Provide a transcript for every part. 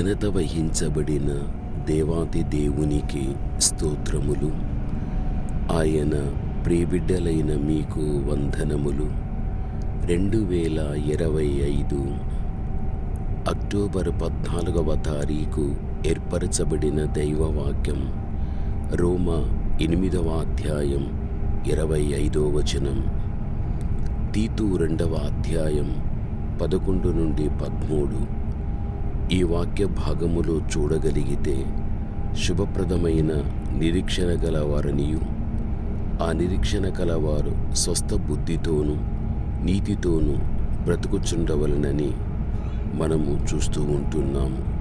ఘనత వహించబడిన దేవాతి దేవునికి స్తోత్రములు. ఆయన ప్రియబిడ్డలైన మీకు వందనములు. రెండు వేల ఇరవై ఐదు అక్టోబర్ పద్నాలుగవ తారీఖు ఏర్పరచబడిన దైవవాక్యం రోమ ఎనిమిదవ అధ్యాయం ఇరవై ఐదో వచనం. తీతు రెండవ అధ్యాయం పదకొండు నుండి పదమూడు. ఈ వాక్య భాగములో చూడగలిగితే శుభప్రదమైన నిరీక్షణ గలవారనియు. ఆ నిరీక్షణ కలవారు స్వస్థ బుద్ధితోనూ నీతితోనూ బ్రతుకుచుండవలనని మనము చూస్తూ ఉంటున్నాము.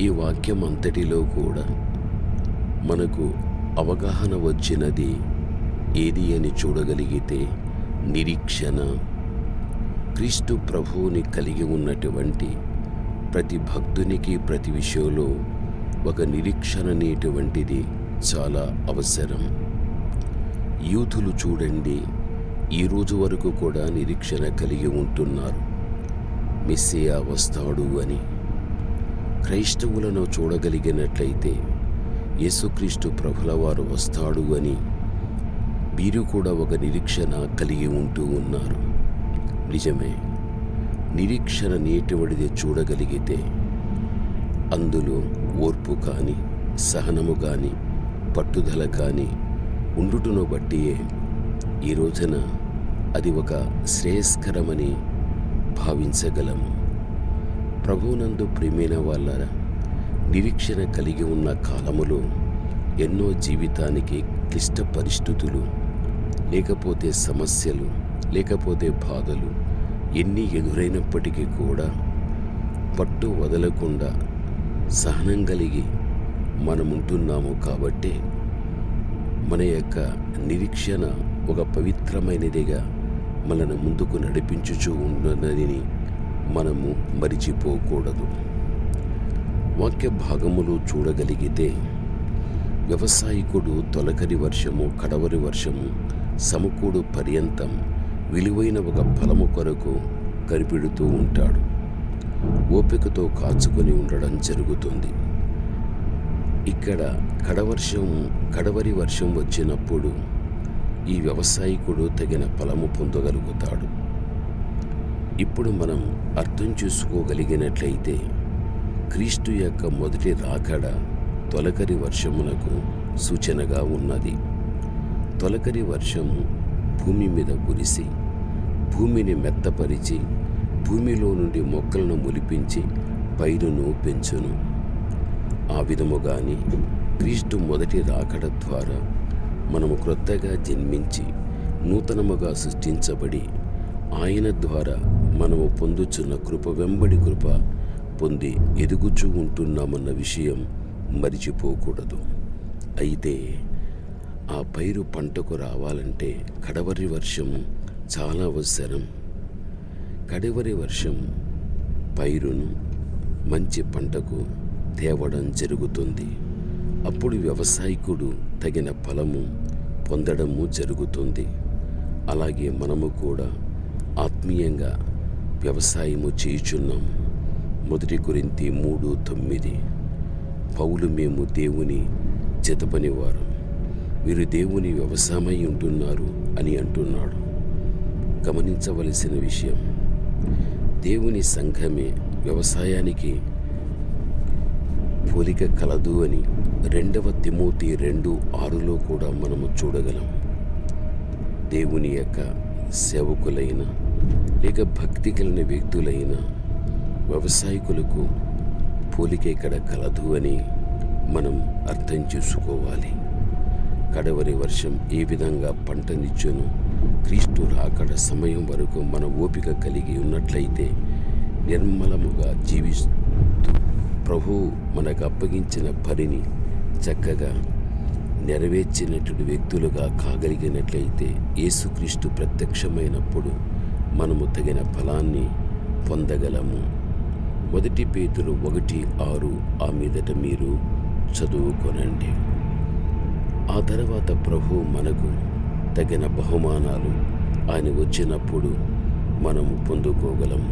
ఈ వాక్యం అంతటిలో కూడా మనకు అవగాహన వచ్చినది ఏది అని చూడగలిగితే నిరీక్షణ క్రీస్తు ప్రభువుని కలిగి ఉన్నటువంటి ప్రతి భక్తునికి ప్రతి విషయంలో ఒక నిరీక్షణ అనేటువంటిది చాలా అవసరం. యూతులు చూడండి ఈ రోజు వరకు కూడా నిరీక్షణ కలిగి ఉంటున్నారు. మిస్సియా వస్తాడు అని. క్రైస్తవులను చూడగలిగినట్లయితే యేసుక్రీస్తు ప్రభుల వారు వస్తాడు అని వీరు కూడా ఒక నిరీక్షణ కలిగి ఉంటూ ఉన్నారు. నిజమే. నిరీక్షణ నేటివడిది చూడగలిగితే అందులో ఓర్పు కానీ సహనము కానీ పట్టుదల కానీ ఉండుటను బట్టియే ఈ రోజున అది ఒక శ్రేయస్కరమని భావించగలము. ప్రభువునందు ప్రేమైన వాళ్ళ నిరీక్షణ కలిగి ఉన్న కాలములో ఎన్నో జీవితానికి క్లిష్ట పరిస్థితులు లేకపోతే సమస్యలు లేకపోతే బాధలు ఎన్ని ఎదురైనప్పటికీ కూడా పట్టు వదలకుండా సహనం కలిగి మనముంటున్నాము కాబట్టి మన యొక్క నిరీక్షణ ఒక పవిత్రమైనదిగా మనను ముందుకు నడిపించుచూ ఉన్నదని మనము మరిచిపోకూడదు. వాక్య భాగములు చూడగలిగితే వ్యవసాయకుడు తొలకరి వర్షము కడవరి వర్షము సమకూడు పర్యంతం విలువైన ఒక ఫలము కొరకు కనిపెడుతూ ఉంటాడు. ఓపికతో కాచుకొని ఉండడం జరుగుతుంది. ఇక్కడ కడవర్షం కడవరి వర్షం వచ్చినప్పుడు ఈ వ్యవసాయకుడు తగిన ఫలము పొందగలుగుతాడు. ఇప్పుడు మనం అర్థం చేసుకోగలిగినట్లయితే క్రీస్తు యొక్క మొదటి రాకడ తొలకరి వర్షమునకు సూచనగా ఉన్నది. తొలకరి వర్షము భూమి మీద కురిసి భూమిని మెత్తపరిచి భూమిలో నుండి మొక్కలను మొలిపించి పైరును పెంచును. ఆ విధముగాని క్రీస్తు మొదటి రాకడ ద్వారా మనము క్రొత్తగా జన్మించి నూతనముగా సృష్టించబడి ఆయన ద్వారా మనము పొందుచున్న కృప వెంబడి కృప పొంది ఎదుగుచూ ఉంటున్నామన్న విషయం మరిచిపోకూడదు. అయితే ఆ పైరు పంటకు రావాలంటే కడవరి వర్షం చాలా అవసరం. కడవరి వర్షం పైరును మంచి పంటకు తేవడం జరుగుతుంది. అప్పుడు వ్యవసాయకుడు తగిన ఫలము పొందడము జరుగుతుంది. అలాగే మనము కూడా ఆత్మీయంగా వ్యవసాయము చేయుచున్నాం. మొదటి గురించి మూడు తొమ్మిది. పౌలు మేము దేవుని జతపనివారం. వీరు దేవుని వ్యవసాయమై ఉంటున్నారు అని అంటున్నాడు. గమనించవలసిన విషయం. దేవుని సంఘమే వ్యవసాయానికి పోలిక కలదు అని రెండవ తిమోతి రెండు ఆరులో కూడా మనము చూడగలం. దేవుని యొక్క సేవకులైన లేక భక్తి కలిగిన వ్యక్తులైన వ్యవసాయకులకు పోలిక ఇక్కడ కలదు అని మనం అర్థం చేసుకోవాలి. కడవరి వర్షం ఏ విధంగా పంటనిచ్చును క్రీస్తు రాకడ సమయం వరకు మన ఓపిక కలిగి ఉన్నట్లయితే నిర్మలముగా జీవిస్తూ ప్రభు మనకు అప్పగించిన పనిని చక్కగా నెరవేర్చినటువంటి వ్యక్తులుగా కాగలిగినట్లయితే యేసుక్రీస్తు ప్రత్యక్షమైనప్పుడు మనము తగిన ఫలాన్ని పొందగలము. మొదటి పేతులు ఒకటి ఆరు ఆ మీదట మీరు చదువుకొనండి. ఆ తర్వాత ప్రభు మనకు తగిన బహుమానాలు ఆయన వచ్చినప్పుడు మనం పొందుకోగలం.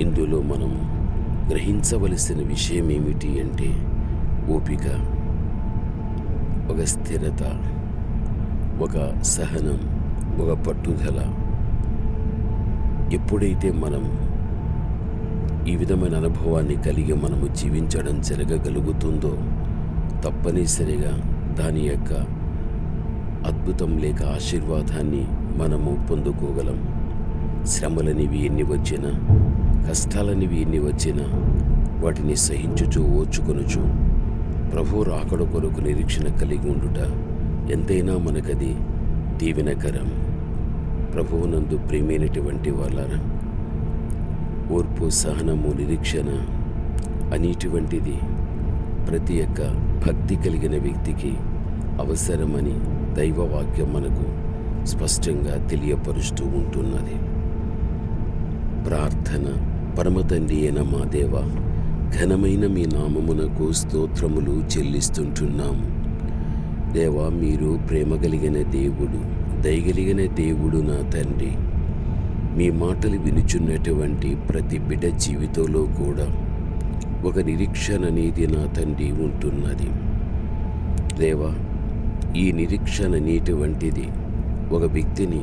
ఇందులో మనం గ్రహించవలసిన విషయం ఏమిటి అంటే ఓపిక ఒక స్థిరత ఒక సహనం ఒక పట్టుదల. ఎప్పుడైతే మనం ఈ విధమైన అనుభవాన్ని కలిగి మనము జీవించడం జరగగలుగుతుందో తప్పనిసరిగా దాని యొక్క అద్భుతం లేక ఆశీర్వాదాన్ని మనము పొందుకోగలం. శ్రమలనివి ఎన్ని వచ్చినా కష్టాలనివి ఎన్ని వచ్చినా వాటిని సహించుచు ఓచుకొనుచు ప్రభు రాకడ కొరకు నిరీక్షణ కలిగి ఉండుట ఎంతైనా మనకది దీవెనకరం. ప్రభువునందు ప్రేమైనటువంటి వాళ్ళారా ఓర్పు సహనము నిరీక్షణ అనేటువంటిది ప్రతి ఒక్క భక్తి కలిగిన వ్యక్తికి అవసరమని దైవవాక్యం మనకు స్పష్టంగా తెలియపరుస్తూ ఉంటున్నది. ప్రార్థన పరమతండ్రి అయిన మా దేవ ఘనమైన మీ నామమునకు స్తోత్రములు చెల్లిస్తుంటున్నాము. దేవా మీరు ప్రేమ కలిగిన దేవుడు దయగలిగిన దేవుడు నా తండ్రి. మీ మాటలు వినుచున్నటువంటి ప్రతి బిడ్డ జీవితంలో కూడా ఒక నిరీక్షణ అనేది నా తండ్రి ఉంటున్నది. దేవా ఈ నిరీక్షణ అనేటువంటిది ఒక వ్యక్తిని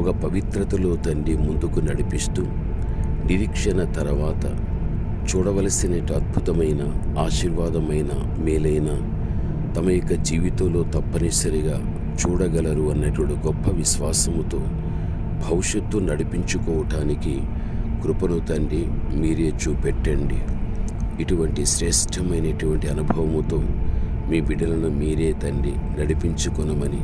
ఒక పవిత్రతలో తండ్రి ముందుకు నడిపిస్తూ నిరీక్షణ తర్వాత చూడవలసిన అద్భుతమైన ఆశీర్వాదమైన మేలైన తమ యొక్క జీవితంలో తప్పనిసరిగా చూడగలరు అన్నటువంటి గొప్ప విశ్వాసముతో భవిష్యత్తు నడిపించుకోవటానికి కృపను తండ్రి మీరే చూపెట్టండి. ఇటువంటి శ్రేష్టమైనటువంటి అనుభవముతో మీ బిడ్డలను మీరే తండ్రి నడిపించుకొనమని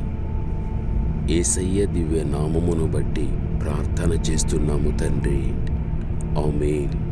ఏసయ్య దివ్య నామమును బట్టి ప్రార్థన చేస్తున్నాము తండ్రి. ఆమెన్.